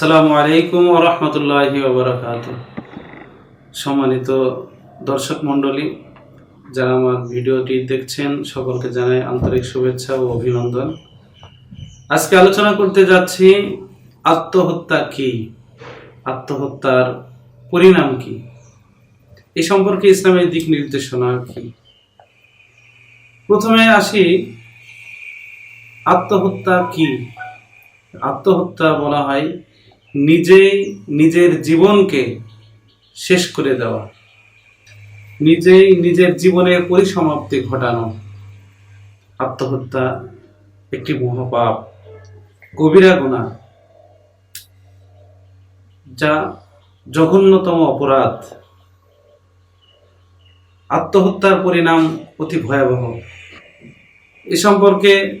আসসালামু আলাইকুম রহমতুল্লাহি ওবরাকাত সম্মানিত দর্শক মণ্ডলী, যারা আমার ভিডিওটি দেখছেন, সকলকে জানাই আন্তরিক শুভেচ্ছা ও অভিনন্দন। আজকে আলোচনা করতে যাচ্ছি, আত্মহত্যা কি? আত্মহত্যার পরিণাম কি? এই সম্পর্কে ইসলামের দিক নির্দেশনা কি? প্রথমে আসি, আত্মহত্যা কি? আত্মহত্যা বলা হয় নিজেই নিজের জীবনকে শেষ করে দেওয়া। নিজেই নিজের জীবনের পরিসমাপ্তি ঘটানো। আত্মহত্যা একটি মহাপাপ কবিরা গুণা যা জঘন্যতম অপরাধ। আত্মহত্যার পরিণাম অতি ভয়াবহ। এ সম্পর্কে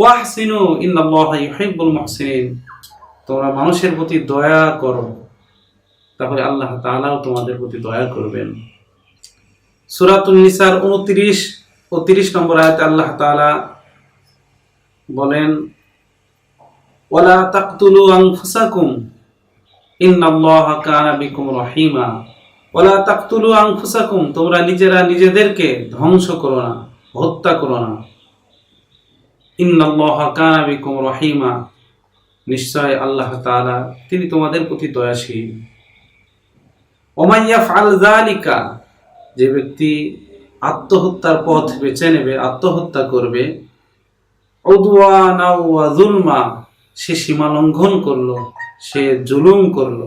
ওয়াহসিনু ইউহিব্বুল মুহসিনিন। তোমরা মানুষের প্রতি দয়া করো, তাহলে আল্লাহ তাআলাও তোমাদের প্রতি দয়া করবেন। সূরাতুন নিসার 29 ও 30 নম্বর আয়াতে আল্লাহ তাআলা বলেন, ওয়ালা তাকতুলু আনফুসাকুম, ইন্নাল্লাহা কানা বিকুম রহিমা। ওয়ালা তাকতুলু আনফুসাকুম, তোমরা নিজেরা নিজেদেরকে ধ্বংস করো না, হত্যা করো না। ইন্নাল্লাহা কানা বিকুম রহিমা। নিশ্চয় আল্লাহ তাআলা তিনি তোমাদের প্রতি দয়াশীল। ওমাইয়া ফাল জালিকা যে ব্যক্তি আত্মহত্যার পথ বেছে নেবে, আত্মহত্যা করবে যুলমা, সে সীমা লঙ্ঘন করল, সে জুলুম করল।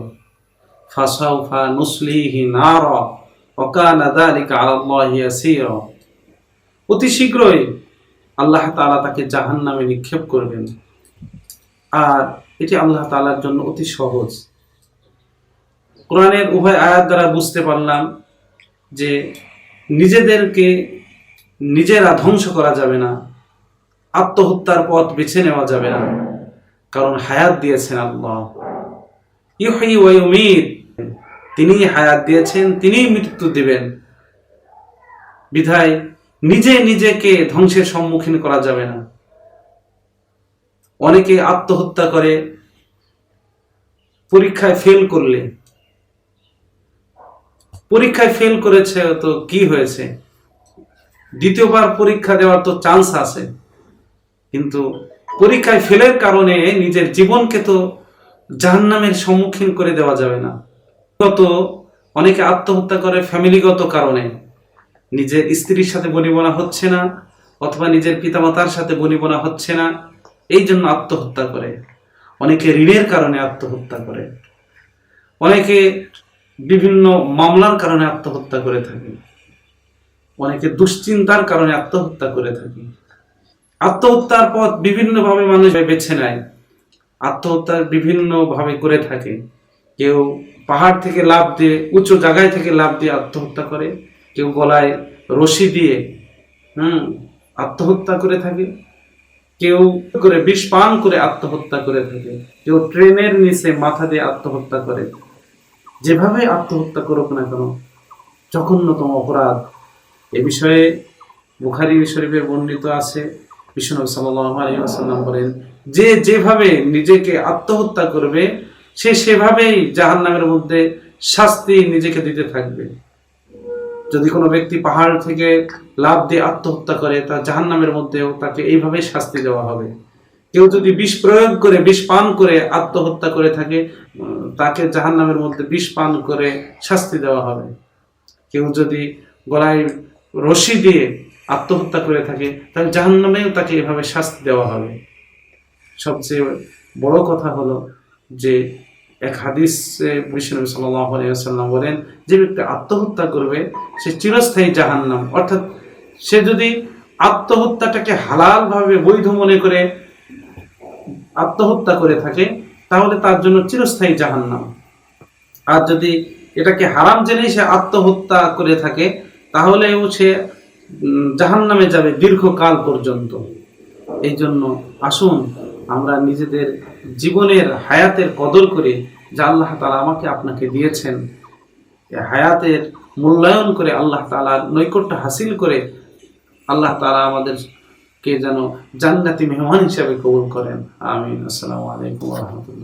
ফাসাউফা নুসলিহি নার ওকানা যালিকা আলাল্লাহি অতি শীঘ্রই আল্লাহ তাআলা তাকে জাহান্নামে নিক্ষেপ করবেন। আর এটি আল্লাহ তাআলার জন্য অতি সহজ। কোরআনের উভয় আয়াত দ্বারা বুঝতে পারলাম যে নিজেদেরকে নিজেরা ধ্বংস করা যাবে না, আত্মহত্যার পথ বেছে নেওয়া যাবে না, কারণ হায়াত দিয়েছেন আল্লাহ। ইউহি ওয়া ইউমিত। তিনি হায়াত দিয়েছেন, তিনিই মৃত্যু দিবেন। বিধায় নিজে নিজেকে ধ্বংসের সম্মুখীন করা যাবে না। অনেকে আত্মহত্যা করে, পরীক্ষায় ফেল করলে। পরীক্ষায় ফেল করেছে তো কি হয়েছে? দ্বিতীয়বার পরীক্ষা দেওয়ার তো চান্স আছে। কিন্তু পরীক্ষায় ফেলের কারণে নিজের জীবনকে তো জাহান্নামের সম্মুখীন করে দেওয়া যাবে না। গত অনেকে আত্মহত্যা করে ফ্যামিলিগত কারণে। নিজের স্ত্রীর সাথে বনিবনা হচ্ছে না, অথবা নিজের পিতামাতার সাথে বনিবনা হচ্ছে না, এই জন্য আত্মহত্যা করে। অনেকে ঋণের কারণে আত্মহত্যা করে। অনেকে বিভিন্ন মামলার কারণে আত্মহত্যা করে থাকে। অনেকে দুশ্চিন্তার কারণে আত্মহত্যা করে থাকে। আত্মহত্যার পথ বিভিন্নভাবে মানুষ বেছে নেয়। আত্মহত্যার বিভিন্নভাবে করে থাকে। কেউ পাহাড় থেকে লাভ দিয়ে, উঁচু জায়গায় থেকে লাভ দিয়ে আত্মহত্যা করে। কেউ গলায় রশি দিয়ে, হুম, আত্মহত্যা করে থাকে। কেউ করে বিষ পান করে আত্মহত্যা করে থাকে। কেউ ট্রেনের নিচে মাথা দিয়ে আত্মহত্যা করে। যেভাবে আত্মহত্যা করুক না কেন, জঘন্যতম অপরাধ। এ বিষয়ে বুখারি শরীফের বর্ণিত আছে বিষ্ণু সাল্লাম বলেন, যে যেভাবে নিজেকে আত্মহত্যা করবে, সে সেভাবেই জাহান নামের মধ্যে শাস্তি নিজেকে দিতে থাকবে। যদি কোনো ব্যক্তি পাহাড় থেকে লাভ দিয়ে আত্মহত্যা করে, তা জাহান নামের মধ্যেও তাকে এইভাবে শাস্তি দেওয়া হবে। কেউ যদি বিষ প্রয়োগ করে, বিষ পান করে আত্মহত্যা করে থাকে, তাকে জাহান নামের মধ্যে বিষ পান করে শাস্তি দেওয়া হবে। কেউ যদি গলায় রশি দিয়ে আত্মহত্যা করে থাকে, তাহলে জাহান নামেও তাকে এভাবে শাস্তি দেওয়া হবে। সবচেয়ে বড় কথা হলো যে এক হাদিসে বিষ্ণু সাল্লাহ আলাইসাল্লাম বলেন, যে ব্যক্তি আত্মহত্যা করবে, সে চিরস্থায়ী জাহান্নাম। অর্থাৎ সে যদি আত্মহত্যাটাকে হালালভাবে বৈধ মনে করে আত্মহত্যা করে থাকে, তাহলে তার জন্য চিরস্থায়ী জাহান্নাম। আর যদি এটাকে হারাম জেনেই সে আত্মহত্যা করে থাকে, তাহলেও সে জাহান নামে যাবে দীর্ঘকাল পর্যন্ত। এই জন্য আসুন আমরা নিজেদের জীবনের হায়াতের কদর করে যা আল্লাহ তালা আমাকে আপনাকে দিয়েছেন হায়াতের মূল্যায়ন করে আল্লাহ তালার নৈকট্য হাসিল করে আল্লাহ তালা আমাদেরকে যেন জান্নাতি মেহমান হিসাবে কবুল করেন। আমিন। আসসালামু আলাইকুম রহমতুল্লাহ।